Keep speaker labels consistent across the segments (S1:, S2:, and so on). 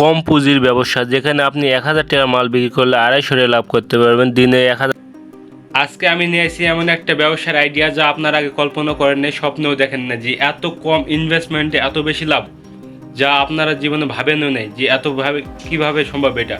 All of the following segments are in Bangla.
S1: কম পুঁজির ব্যবসা, যেখানে আপনি এক হাজার টাকা মাল বিক্রি করলে আড়াইশো টাকা লাভ করতে পারবেন। দিনে এক হাজার আজকে আমি নিয়ে এসেছি এমন একটা ব্যবসার আইডিয়া যা আপনার আগে কল্পনা করেন নাই, স্বপ্নেও দেখেন না যে এত কম ইনভেস্টমেন্টে এত বেশি লাভ, যা আপনারা জীবনে ভাবেনও নেই যে এত ভাবে কীভাবে সম্ভব এটা।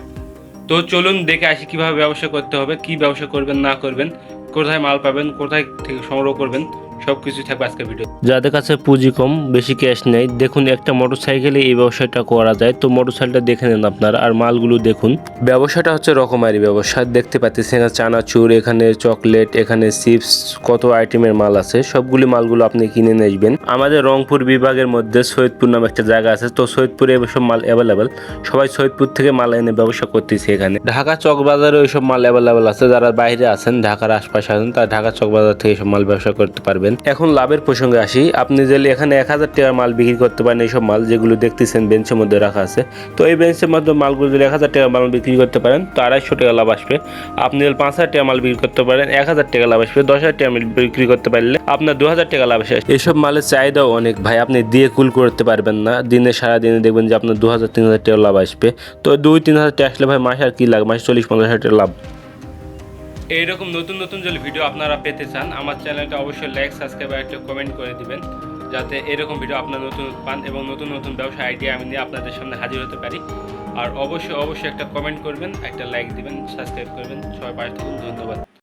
S1: তো চলুন দেখে আসি কীভাবে ব্যবসা করতে হবে, কি ব্যবসা করবেন, না করবেন, কোথায় মাল পাবেন, কোথায় থেকে সংগ্রহ করবেন। সব কিছু থাকবে আজকের ভিডিও যাদের কাছে পুঁজি কম বেশি ক্যাশ নেই দেখুন একটা মোটর সাইকেলে এই ব্যবসাটা করা যায়। তো মোটর সাইকেলটা দেখে নেন আপনারা আর মালগুলো দেখুন। ব্যবসাটা হচ্ছে রকমারি ব্যবসা দেখতে পাচ্ছেন এখানে চানাচুর এখানে চকলেট এখানে চিপস কত আইটেমের মাল আছে সবগুলি মালগুলো আপনি কিনে নিয়ে আসবেন। আমাদের রংপুর বিভাগের মধ্যে সৈয়দপুর নামে একটা জায়গা আছে তো সৈয়দপুরে এসব মাল অ্যাভেলেবেল সবাই সৈয়দপুর থেকে মাল এনে ব্যবসা করতেছে এখানে। ঢাকা চকবাজারে ওইসব মাল অ্যাভেলেবেল আছে যারা বাইরে আছেন ঢাকার আশপাশে আছেন তারা ঢাকা চকবাজার থেকে সব মাল ব্যবসা করতে পারবেন এখন লাভের প্রসঙ্গে আসি। আপনি যদি এখানে এক হাজার টাকার মাল বিক্রি করতে পারেন এইসব মাল, যেগুলো দেখতেছেন বেঞ্চের মধ্যে রাখা আছে। তো এই বেঞ্চের মধ্যে মালগুলো যদি এক হাজার টাকার মাল বিক্রি করতে পারেন, তো আড়াইশো টাকা লাভ আসবে। আপনি যদি পাঁচ হাজার টাকা মাল বিক্রি করতে পারেন, এক হাজার টাকা লাভ আসবে। দশ হাজার টাকা মাল বিক্রি করতে পারলে আপনার দু হাজার টাকা লাভ আসে এইসব মালের চাহিদাও অনেক ভাই, আপনি দিয়ে কুল করতে পারবেন না। দিনে সারা দিনে দেখবেন যে আপনার দু হাজার, তিন হাজার টাকা লাভ আসবে। তো দুই, তিন হাজার টাকা আসলে ভাই মাসে আর কি লাভ মাসে চল্লিশ, পঞ্চাশ হাজার টাকা লাভ। এইরকম নতুন নতুন যদি ভিডিও আপনারা পেতে চান, আমার চ্যানেলটা অবশ্যই লাইক সাবস্ক্রাইব আর একটা কমেন্ট করে দিবেন, যাতে এরকম ভিডিও আপনারা নতুন পান এবং নতুন নতুন ব্যবসা আইডিয়া আমি নিয়ে আপনাদের সামনে হাজির হতে পারি। আর অবশ্যই অবশ্যই একটা কমেন্ট করবেন, একটা লাইক দিবেন সাবস্ক্রাইব করবেন। সবাই পাশে থাকুন, ধন্যবাদ।